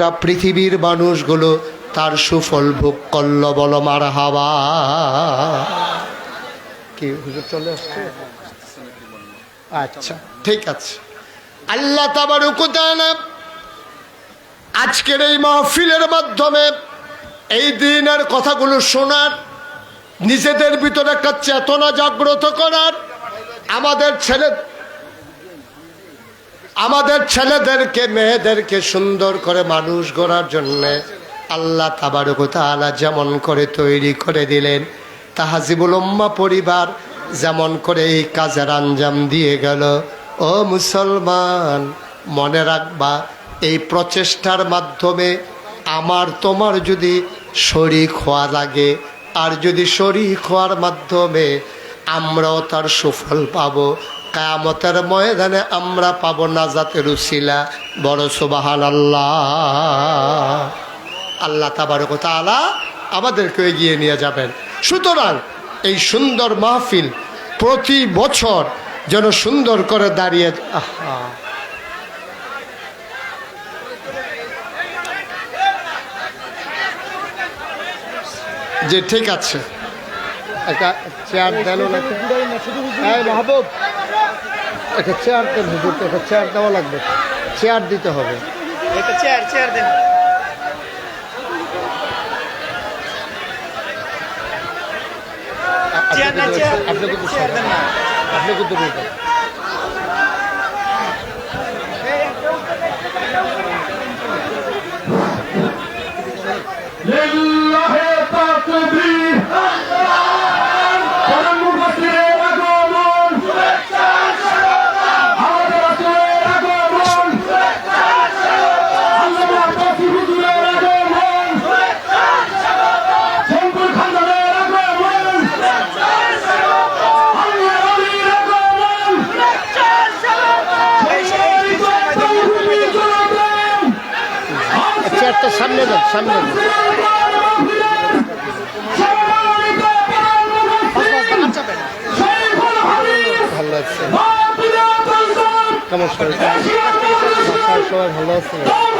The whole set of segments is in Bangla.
তা পৃথিবীর মানুষগুলো তার সুফল ভোগ করল বল মার হাওয়া। কি, হুজুর চলে আসছে? আচ্ছা ঠিক আছে। আল্লাহ তাবারুকুতালা আজকের এই মাহফিলের মাধ্যমে এই দিনের কথাগুলো শোনার, নিজেদের ভিতরে একটা চেতনা জাগ্রত করার, আমাদের ছেলে আমাদের ছেলেদেরকে, মেয়েদেরকে সুন্দর করে মানুষ গড়ার জন্যে আল্লাহ তাবারকতালা যেমন করে তৈরি করে দিলেন, তাহাজিবুল উম্মা পরিবার যেমন করে এই কাজের আঞ্জাম দিয়ে গেল। ও মুসলমান, মনে রাখবা, এই প্রচেষ্টার মাধ্যমে আমার তোমার যদি শরিক হওয়া লাগে, আর যদি শরিক হওয়ার মাধ্যমে আমরাও তার সুফল পাবো। কায়ামতের ময়দানে আমরা পাবো নাজাতের উসিলা। বড় সুবাহান আল্লাহ আল্লাহ তাবারক তালা আমাদেরকে এগিয়ে নিয়ে যাবেন। সুতরাং এই সুন্দর মাহফিল প্রতি বছর যেন সুন্দর করে দাঁড়িয়ে যে ঠিক আছে। একটা চেয়ার দেন মাহবুব একটা চেয়ার দেন হুজুর একটা চেয়ার দেওয়া লাগবে। চেয়ার দিতে হবে। একটা চেয়ার চেয়ার দেন। আপনি কিন্তু- আপনি কিন্তু চেয়ারটা সামনে যান সামনে ভালো লাগছে কেমন সবাই ভালো আছে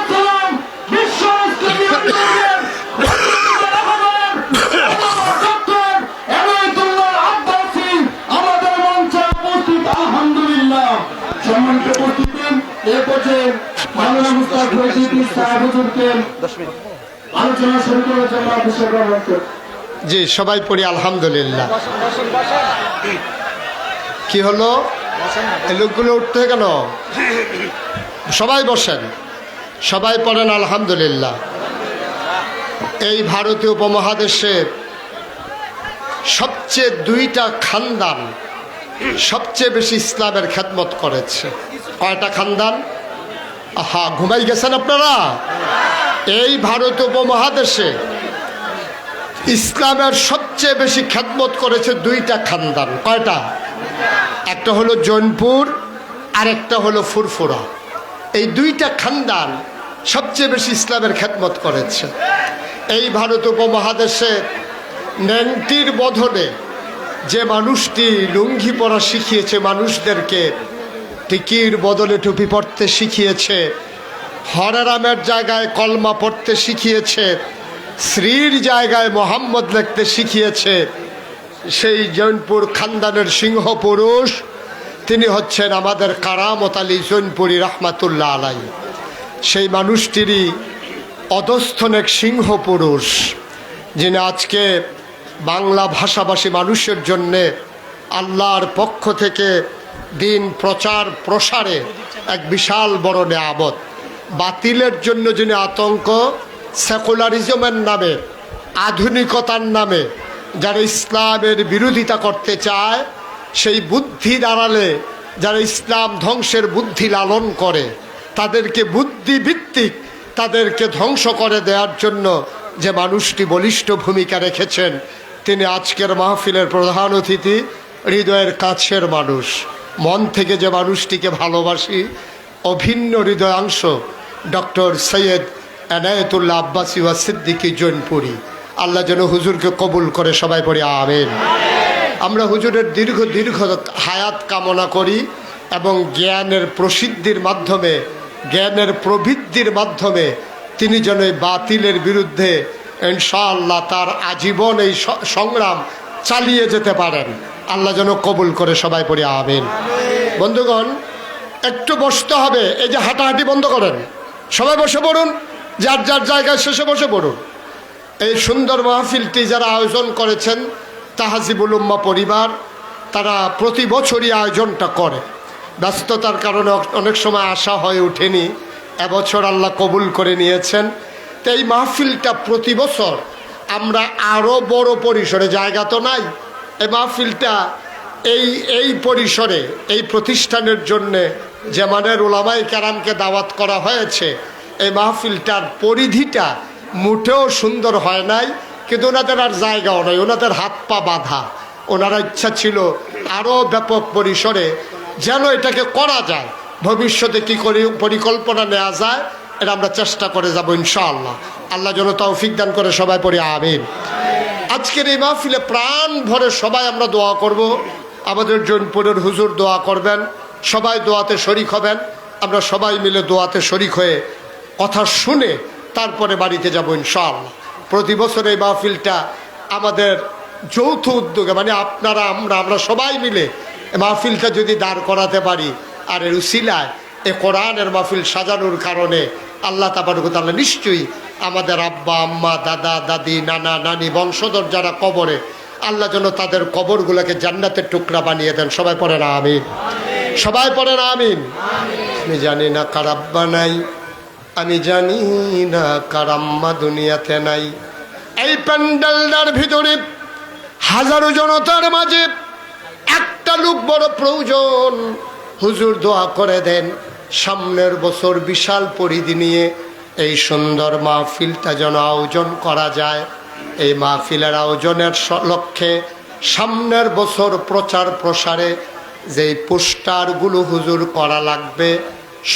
সম্মানিত উপস্থিতি এ পর্যায়ে মাওলানা মুস্তাক ফরিদ সাহেব হুজুরকে আলোচনা শুরু করার জন্য গ্রহণ জি সবাই পড়ি আলহামদুলিল্লাহ। কি হলো? এই লোকগুলো উঠতে কেন? সবাই বসেন। সবাই পড়েন আলহামদুলিল্লাহ। এই ভারতীয় উপমহাদেশের সবচেয়ে দুইটা খানদান সবচেয়ে বেশি ইসলামের খেদমত করেছে। কয়টা খানদান? হা ঘুমাই গেছেন আপনারা? এই ভারত উপমহাদেশে ইসলামের সবচেয়ে বেশি খ্যাতমত করেছে দুইটা খানদান। কয়টা? একটা হলো জৈনপুর আর একটা হলো ফুরফুরা। এই দুইটা খানদান সবচেয়ে বেশি ইসলামের খ্যাতমত করেছে। এই ভারত উপমহাদেশে ন্যাংটির বধনে যে মানুষটি লুঙ্গি পরা শিখিয়েছে মানুষদেরকে, টিকির বদলে টুপি পরতে শিখিয়েছে, হরারামের জায়গায় কলমা পড়তে শিখিয়েছে শ্রীর জায়গায় মোহাম্মদ লিখতে শিখিয়েছে, সেই জৈনপুর খানদানের সিংহ পুরুষ, তিনি হচ্ছেন আমাদের কারামত আলী জৈনপুরি রহমাতুল্লাহ আলাই। সেই মানুষটিরই অধস্থন এক সিংহ পুরুষ, যিনি আজকে বাংলা ভাষাভাষী মানুষের জন্যে আল্লাহর পক্ষ থেকে দিন প্রচার প্রসারে এক বিশাল বড় নেয়ামত। বাতিলের জন্য যিনি আতঙ্ক, সেকুলারিজমের নামে, আধুনিকতার নামে যারা ইসলামের বিরোধিতা করতে চায়, সেই বুদ্ধি দাঁড়ালে যারা ইসলাম ধ্বংসের বুদ্ধি লালন করে, তাদেরকে বুদ্ধিভিত্তিক তাদেরকে ধ্বংস করে দেওয়ার জন্য যে মানুষটি বলিষ্ঠ ভূমিকা রেখেছেন তিনি আজকের মাহফিলের প্রধান অতিথি, হৃদয়ের কাছের মানুষ। মন থেকে যে মানুষটিকে ভালোবাসি, অভিন্ন হৃদয়াংশ ডক্টর সৈয়দ এনায়তুল্লাহ আব্বাসি ওয়া সিদ্দিকি জৈনপুরি। আল্লাহ যেন হুজুরকে কবুল করে সবাই পড়ি, আমেন। আমরা হুজুরের দীর্ঘ দীর্ঘ হায়াত কামনা করি এবং জ্ঞানের প্রসিদ্ধির মাধ্যমে, জ্ঞানের প্রবৃদ্ধির মাধ্যমে তিনি যেন বাতিলের বিরুদ্ধে ইনশাআল্লাহ তার আজীবন এই সংগ্রাম চালিয়ে যেতে পারেন। আল্লাহ যেন কবুল করে সবাই পড়ি আবেন বন্ধুগণ, একটু বসতে হবে, এই যে হাঁটাহাঁটি বন্ধ করেন। সবাই বসে পড়ুন, যার যার জায়গায় শেষে বসে পড়ুন। এই সুন্দর মাহফিলটি যারা আয়োজন করেছেন, তাহাজিবুল উম্মা পরিবার, তারা প্রতি বছরই আয়োজনটা করে। ব্যস্ততার কারণে অনেক সময় আশা হয়ে ওঠেনি। এবছর আল্লাহ কবুল করে নিয়েছেন। তো এই মাহফিলটা প্রতি বছর আমরা আরও বড় পরিসরে, জায়গা তো নাই। এই মাহফিলটা এই এই পরিসরে, এই প্রতিষ্ঠানের জন্যে যে মানের ওলামাই কারামকে দাওয়াত করা হয়েছে, এই মাহফিলটার পরিধিটা মুঠেও সুন্দর হয় নাই, কিন্তু ওনাদের আর জায়গাও নয় ওনাদের হাত পা বাঁধা। ওনারা ইচ্ছা ছিল আরও ব্যাপক পরিসরে যেন এটাকে করা যায়। ভবিষ্যতে কি করে পরিকল্পনা নেওয়া যায়? এটা আমরা চেষ্টা করে যাব ইনশাআল্লাহ। আল্লাহ যেন তৌফিক দান করে সবাই পড়ি, আমিন। আজকের এই মাহফিলে প্রাণ ভরে সবাই আমরা দোয়া করব। আমাদের জৈনপুরের হুজুর দোয়া করবেন, সবাই দোয়াতে শরিক হবেন, আমরা সবাই মিলে দোয়াতে শরিক হয়ে কথা শুনে তারপরে বাড়িতে যাব ইনশাআল্লাহ। প্রতি বছর এই মাহফিলটা আমাদের যৌথ উদ্যোগে মানে আপনারা, আমরা আমরা সবাই মিলে মাহফিলটা যদি দাঁড় করাতে পারি, আর এর উসিলায় এ কোরআনের মাহফিল সাজানোর কারণে আল্লাহ তাবারকতাল্লাহ নিশ্চয়ই আমাদের আব্বা, আম্মা, দাদা, দাদি, নানা, নানি, বংশধর যারা কবরে, আল্লাহ যেন তাদের কবরগুলোকে জান্নাতের টুকরা বানিয়ে দেন। সবাই পড়ে না আমিন। সবাই পড়ে না আমিন। আমি জানি না কার আব্বা নাই, আমি জানি না কার আম্মা দুনিয়াতে নাই। এই প্যান্ডেলটার ভিতরে হাজারো জনতার মাঝে একটা লোক বড় প্রয়োজন, হুজুর দোয়া করে দেন। সামনের বছর বিশাল পরিধি নিয়ে এই সুন্দর মাহফিলটা যেন আয়োজন করা যায়। এই মাহফিলের আয়োজনের লক্ষ্যে সামনের বছর প্রচার প্রসারে যেই পোস্টারগুলো হুজুর করা লাগবে,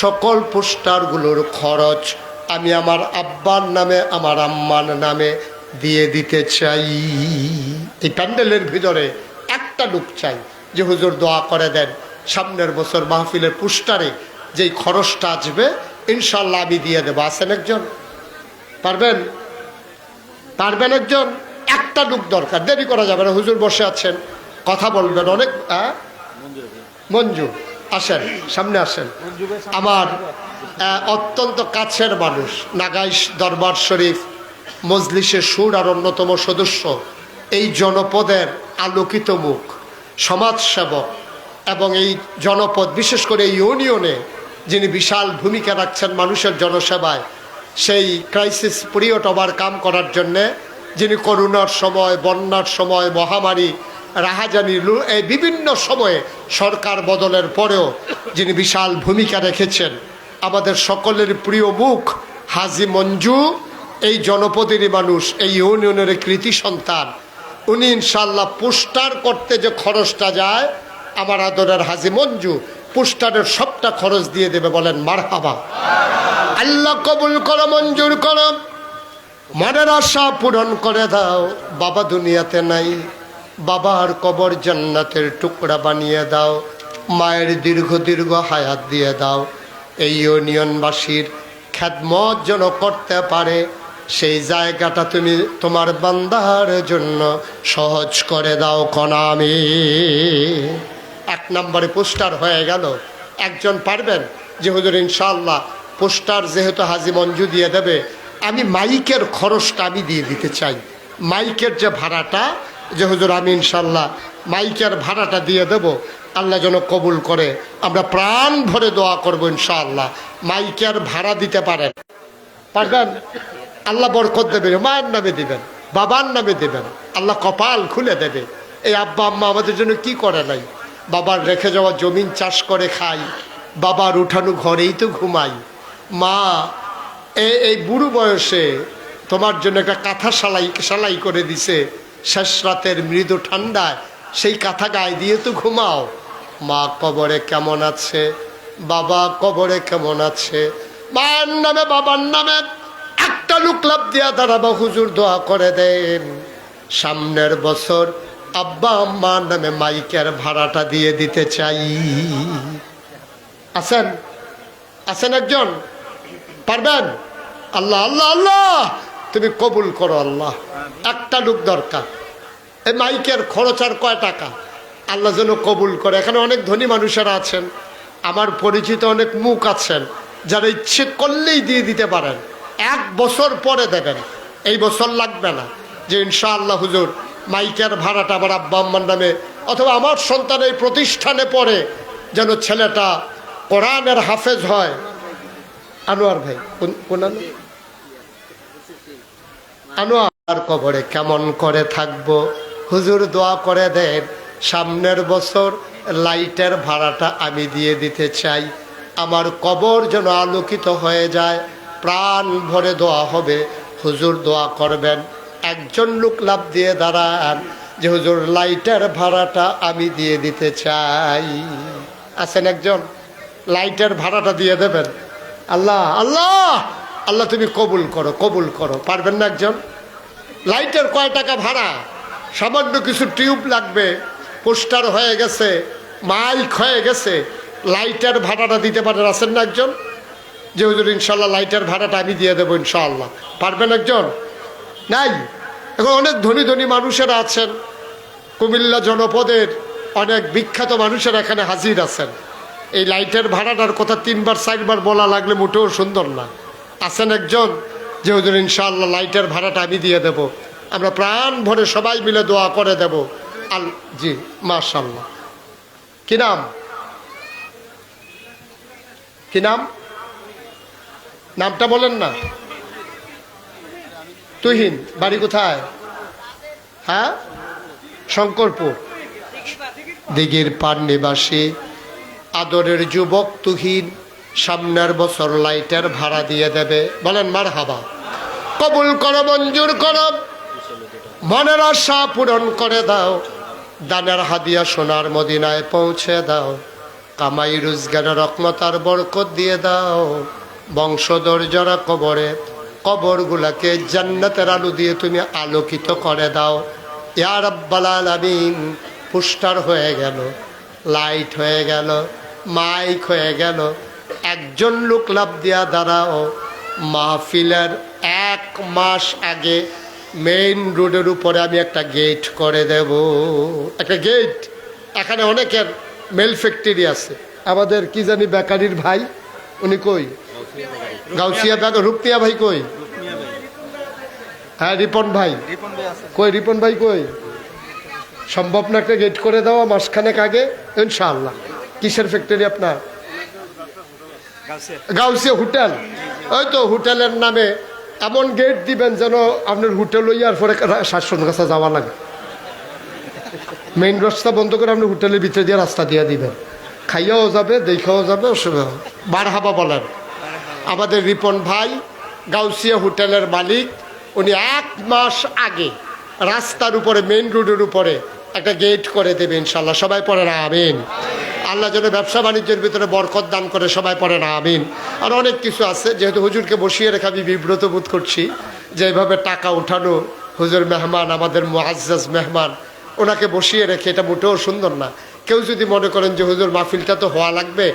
সকল পোস্টারগুলোর খরচ আমি আমার আব্বার নামে, আমার আম্মার নামে দিয়ে দিতে চাই। এই প্যান্ডেলের ভিতরে একটা লোক চাই যে হুজুর দোয়া করে দেন। সামনের বছর মাহফিলের পোস্টারে যেই খরচটা আসবে ইনশাল্লাহ আমি দিয়ে দেবো। আছেন একজন? পারবেন? পারবেন একজন? একটা লুক দরকার। দেরি করা যাবে না, হুজুর বসে আছেন। কথা বলবেন অনেক হ্যাঁ? মঞ্জু, আসেন, সামনে আসেন। আমার অত্যন্ত কাছের মানুষ, নাগাইশ দরবার শরীফ, মজলিসের সুর আর অন্যতম সদস্য। এই জনপদের আলোকিত মুখ, সমাজসেবক এবং এই জনপদ, বিশেষ করে ইউনিয়নে যিনি বিশাল ভূমিকা রাখছেন মানুষের জনসেবায়, সেই ক্রাইসিস পিরিয়ড ওভারকাম করার জন্যে যিনি করোনার সময়, বন্যার সময়, মহামারী, রাহাজানি এই বিভিন্ন সময়ে সরকার বদলের পরেও যিনি বিশাল ভূমিকা রেখেছেন, আমাদের সকলের প্রিয় মুখ হাজি মঞ্জু, এই জনপদেরই মানুষ, এই ইউনিয়নের কৃতি সন্তান। উনি ইনশাল্লাহ পোস্টার করতে যে খরচটা যায়, আমার আদরের হাজি মঞ্জু পোস্টারের সবটা খরচ দিয়ে দেবে বলেন মার হাবা আল্লাহ কবুল করো, মঞ্জুর করো। মনের আশা পূরণ করে দাও, বাবা দুনিয়াতে নাই। বাবার কবর জান্নাতের টুকরা বানিয়ে দাও, মায়ের দীর্ঘ দীর্ঘ হায়াত দিয়ে দাও। এই ইউনিয়নবাসীর খ্যাতমত যেন করতে পারে, সেই জায়গাটা তুমি তোমার বান্দার জন্য সহজ করে দাও কনামি এক নম্বরে পোস্টার হয়ে গেল। একজন পারবেন যে, হুজুর ইনশাল্লাহ পোস্টার যেহেতু হাজি মঞ্জু দিয়ে দেবে, আমি মাইকের খরচটা আমি দিয়ে দিতে চাই। মাইকের যে ভাড়াটা, যে, হুজুর, আমি ইনশাল্লাহ মাইকের ভাড়াটা দিয়ে দেব, আল্লাহ যেন কবুল করে। আমরা প্রাণ ভরে দোয়া করব ইনশাআল্লাহ। মাইকের ভাড়া দিতে পারেন। পারবেন? আল্লাহ বরকত দেবেন, মায়ের নামে দিবেন, বাবার নামে দেবেন, আল্লাহ কপাল খুলে দেবে। এই আব্বা আম্মা আমাদের জন্য কি করে নাই? বাবার রেখে যাওয়া জমিন চাষ করে খাই, বাবার উঠানো ঘরেই তো ঘুমাই। মা এই বুড়ো বয়সে তোমার জন্য একটা কাঁথা সালাই সালাই করে দিছে। শেষ রাতের মৃদু ঠান্ডায় সেই কাঁথা গায়ে দিয়ে তো ঘুমাও। মা, কবরে কেমন আছে? বাবা, কবরে কেমন আছে? মায়ের নামে, বাবার নামে একটা লুক লাভ দিয়া দাঁড়াবা, হুজুর দোয়া করে দেন। সামনের বছর আব্বা আম্মার নামে মাইকের ভাড়াটা দিয়ে দিতে চাই। আছেন? আছেন একজন? পারবেন? আল্লাহ আল্লাহ আল্লাহ! তুমি কবুল করো আল্লাহ। একটা লোক দরকার। এই মাইকের খরচ আর কয় টাকা? আল্লাহ যেন কবুল করে। এখানে অনেক ধনী মানুষেরা আছেন। আমার পরিচিত অনেক মুখ আছেন যারা ইচ্ছে করলেই দিয়ে দিতে পারেন। এক বছর পরে দেবেন। এই বছর লাগবে না। যে ইনশাআল্লাহ হুজুর মাইকের ভাড়াটা আমার আব্বা আম্মার নামে। অথবা আমার সন্তান এই প্রতিষ্ঠানে পড়ে, যেন ছেলেটা কোরআনের হাফেজ হয়। আনোয়ার ভাই, কোন-? আনোয়ার কবরে কেমন করে থাকব? হুজুর দোয়া করে দেন, সামনের বছর লাইটের ভাড়াটা আমি দিয়ে দিতে চাই। আমার কবর যেন আলোকিত হয়ে যায়, প্রাণ ভরে দোয়া হবে, হুজুর দোয়া করবেন। একজন লোক লাভ দিয়ে দাঁড়ান যে, হুজুর, লাইটের ভাড়াটা আমি দিয়ে দিতে চাই। আছেন একজন? লাইটের ভাড়াটা দিয়ে দেবেন? আল্লাহ আল্লাহ! আল্লাহ, তুমি কবুল করো কবুল করো। পারবেন না একজন? লাইটের কয় টাকা ভাড়া? সামান্য কিছু টিউব লাগবে, পোস্টার হয়ে গেছে, মাইক হয়ে গেছে, লাইটের ভাড়াটা দিতে পারেন, আছেন না একজন? যে, হুজুর, ইনশাল্লাহ লাইটের ভাড়াটা আমি দিয়ে দেবো ইনশাআল্লাহ পারবেন একজন? নাই। এখন অনেক ধনী ধনী মানুষেরা আছেন। কুমিল্লা জনপদের অনেক বিখ্যাত মানুষেরা এখানে হাজির আছেন। এই লাইটের ভাড়াটার কথা তিনবার, চারবার বলা লাগলে মোটেও সুন্দর না। আছেন একজন, যে হুজুর, ইনশাআল্লাহ লাইটের ভাড়াটা আমি দিয়ে দেব। আমরা প্রাণ ভরে সবাই মিলে দোয়া করে দেব। আল, জি মাশাল্লাহ কি নাম? কি নাম? নামটা বলেন না। তুহিন, বাড়ি কোথায়? হ্যাঁ? শঙ্করপুর। দিঘির পার নিবাসী, আদরের যুবক তুহিন, সামনের বছর লাইটের ভাড়া দিয়ে দেবে। বলেন মার হাবা কবুল করো, মঞ্জুর করো। মনের আশা পূরণ করে দাও। দানের হাদিয়া সোনার মদিনায় পৌঁছে দাও। কামাই রোজগারের রকমতার বরকত দিয়ে দাও। বংশধর যারা কবরে কবরগুলাকে জান্নাতের আলো দিয়ে তুমি আলোকিত করে দাও। ইয়ার আব্বাল আলামিন, পুস্টার হয়ে গেল, লাইট হয়ে গেল, মাইক হয়ে গেল। একজন লোক লাভ দিয়া দাঁড়াও। মাহফিলের এক মাস আগে মেইন রোডের উপরে আমি একটা গেট করে দেব। একটা গেট? এখানে অনেকের মেল ফ্যাক্টরি আছে। আমাদের কি জানি বেকারির ভাই, উনি কই? গাউসিয়া বেকার রূপমিয়া ভাই কই? হ্যাঁ রিপন ভাই। কই রিপন ভাই কই? সম্ভব না একটা গেট করে দেওয়া মাসখানেক আগে ইনশাআল্লাহ। কিসের ফ্যাক্টরি আপনার? গাউসিয়া হোটেল। ওই তো হোটেলের নামে এমন গেট দিবেন যেন আপনার হোটেল লইয়ার পরে শাসন কাছে যাওয়া লাগে। মেইন রাস্তা বন্ধ করে আপনি হোটেলের ভিতরে দিয়ে রাস্তা দিয়ে দিবেন। খাইয়াও যাবে দেখাও যাবে অসুবিধা। বার হাবা বলেন। আমাদের রিপন ভাই, গাউসিয়া হোটেলের মালিক, উনি এক মাস আগে রাস্তার উপরে মেন রোডের উপরে একটা গেট করে দেবে ইনশাল্লাহ। সবাই পড়ে না, আমিন। আল্লাহ যেন ব্যবসা বাণিজ্যের ভিতরে বরকত দান করে, সবাই পড়ে না, আমিন। আর অনেক কিছু আছে, যেহেতু হুজুরকে বসিয়ে রেখে আমি বিব্রত বোধ করছি যে এইভাবে টাকা উঠানো, হুজুর মেহমান, আমাদের মুআজ্জাজ মেহমান, ওনাকে বসিয়ে রেখে, এটা মোটেও সুন্দর না। কেউ যদি মনে করেন যে, হুজুর, মাহফিলটা তো হওয়া লাগবে,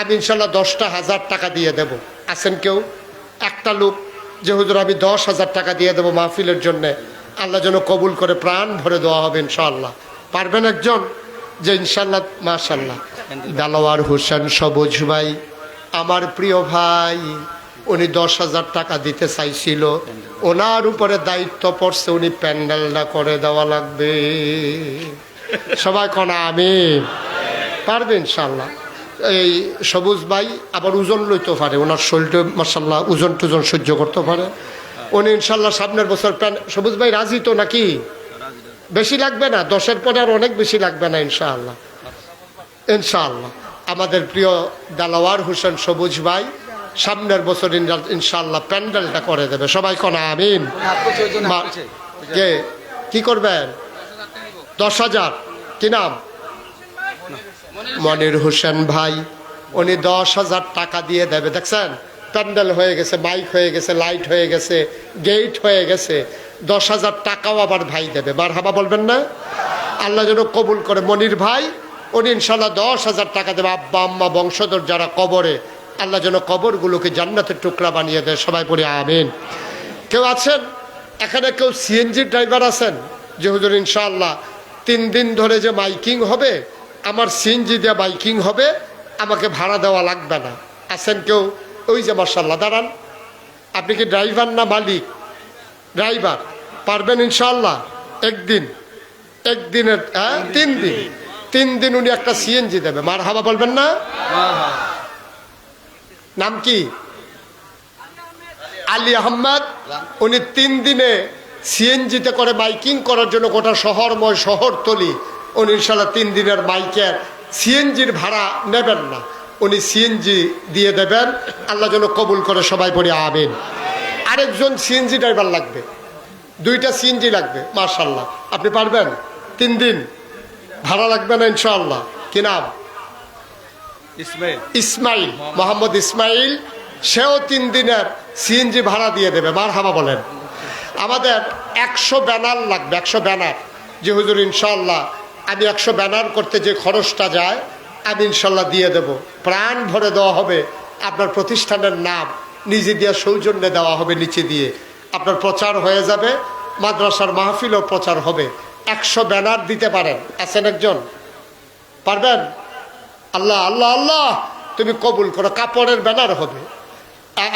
আমি ইনশাল্লাহ দশটা হাজার টাকা দিয়ে দেব। আছেন কেউ? একটা লোক যে, হুজুর, আমি দশ হাজার টাকা দিয়ে দেবো মাহফিলের জন্যে। আল্লাহ যেন কবুল করে প্রাণ ভরে দেওয়া হবে ইনশাআল্লাহ। পারবেন একজন? যে ইনশাল্লাহ মাশাল্লাহ দালোয়ার হোসেন সবুজ ভাই, আমার প্রিয় ভাই, উনি দশ হাজার টাকা দিতে চাইছিল। ওনার উপরে দায়িত্ব পড়ছে, উনি প্যান্ডেলটা করে দেওয়া লাগবে। সবাই কনা আমি পারবে ইনশাল্লাহ এই সবুজ ভাই আবার ওজন লইতে পারে। ওনার শরীরটা মার্শাল্লাহ ওজন টুজন সহ্য করতে পারে। উনি ইনশাল্লাহ সামনের বছর প্যান সবুজ ভাই রাজি তো নাকি? বেশি লাগবে না? দশের পরে আর অনেক বেশি লাগবে না ইনশাআল্লাহ। ইনশাআল্লাহ। আমাদের প্রিয় দালাওয়ার হোসেন সবুজ ভাই সামনের বছর ইনশা- ইনশাআল্লাহ প্যান্ডেলটা করে দেবে। সবাই কোনা আমিন। কে? কি করবেন? দশ হাজার। কি নাম? মনির হোসেন ভাই, উনি দশ হাজার টাকা দিয়ে দেবে। দেখছেন? প্যান্ডেল হয়ে গেছে, মাইক হয়ে গেছে, লাইট হয়ে গেছে, গেট হয়ে গেছে। দশ হাজার টাকাও আবার ভাই দেবে। বার হাবা বলবেন না? আল্লাহ যেন কবুল করে। মনির ভাই, উনি ইনশাল্লাহ দশ হাজার টাকা দেবে। আব্বা, আম্মা, বংশধর যারা কবরে, আল্লাহ যেন কবরগুলোকে জান্নাতের টুকরা বানিয়ে দেয়। সবাই পড়ে আমিন। কেউ আছেন? এখানে কেউ সিএনজি ড্রাইভার আছেন? যে হুজুর ইনশাআল্লাহ তিন দিন ধরে যে মাইকিং হবে আমার সিএনজি দিয়ে বাইকিং হবে, আমাকে ভাড়া দেওয়া লাগবে না। আছেন কেউ? ওই যে মার্শাল্লাহ দাঁড়ান। আপনি কি ড্রাইভার না মালিক? ড্রাইভার। পারবেন ইনশাল্লাহ একদিন। একদিনের হ্যাঁ? তিন দিন। তিন দিন উনি একটা সিএনজি দেবে। মার হাবা বলবেন না? নাম কি? আলী আহম্মদ। উনি তিন দিনে সিএনজিতে করে বাইকিং করার জন্য গোটা শহরময় শহরতলি উনি ইনশাল্লাহ তিন দিনের মাইকের সিএনজির ভাড়া নেবেন না। উনি সিএনজি দিয়ে দেবেন। আল্লাহ যেন কবুল করে সবাই পড়ে আবেন আরেকজন সিএনজি ড্রাইভার লাগবে। দুইটা সিএনজি লাগবে মার্শাল্লাহ আপনি পারবেন? তিন দিন। ভাড়া লাগবে না ইনশাআল্লাহ। কি নাম? ইসমাইল। ইসমাইল মোহাম্মদ ইসমাইল। সেও তিন দিনের সিএনজি ভাড়া দিয়ে দেবে মার হাবা বলেন। আমাদের একশো ব্যানার লাগবে একশো ব্যানার। যে হুজুর ইনশাল্লাহ আমি একশো ব্যানার করতে যে খরচটা যায়, আমি ইনশাল্লাহ দিয়ে দেব। প্রাণ ভরে দেওয়া হবে আপনার প্রতিষ্ঠানের নাম, নিজে দিয়ে সৌজন্যে দেওয়া হবে নিচে দিয়ে। আপনার প্রচার হয়ে যাবে, মাদ্রাসার মাহফিলও প্রচার হবে। একশো ব্যানার দিতে পারেন, আছেন একজন? পারবেন? আল্লাহ আল্লাহ আল্লাহ, তুমি কবুল করো, কাপড়ের ব্যানার হবে।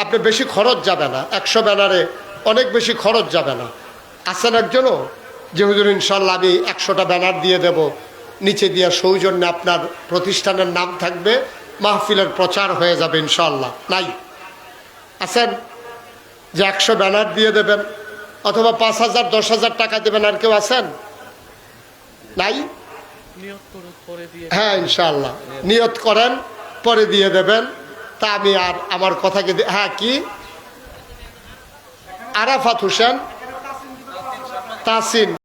আপনি বেশি খরচ যাবে না, একশো ব্যানারে অনেক বেশি খরচ যাবে না। আছেন একজনও? যে হুজুর, ইনশাল্লাহ আমি একশোটা ব্যানার দিয়ে দেব। নিচে দিয়ে সৌজন্যে আপনার প্রতিষ্ঠানের নাম থাকবে। মাহফিলের প্রচার হয়ে যাবে, ইনশাল্লাহ। নাই। আছেন? যে একশো ব্যানার দিয়ে দেবেন, অথবা পাঁচ হাজার, দশ হাজার টাকা দেবেন, আর কেউ আছেন? নাই? হ্যাঁ ইনশাল্লাহ। নিয়ত করেন, পরে দিয়ে দেবেন। তা আমি আর আমার কথাকে হ্যাঁ কি? আরাফাত হোসেন। তাসিন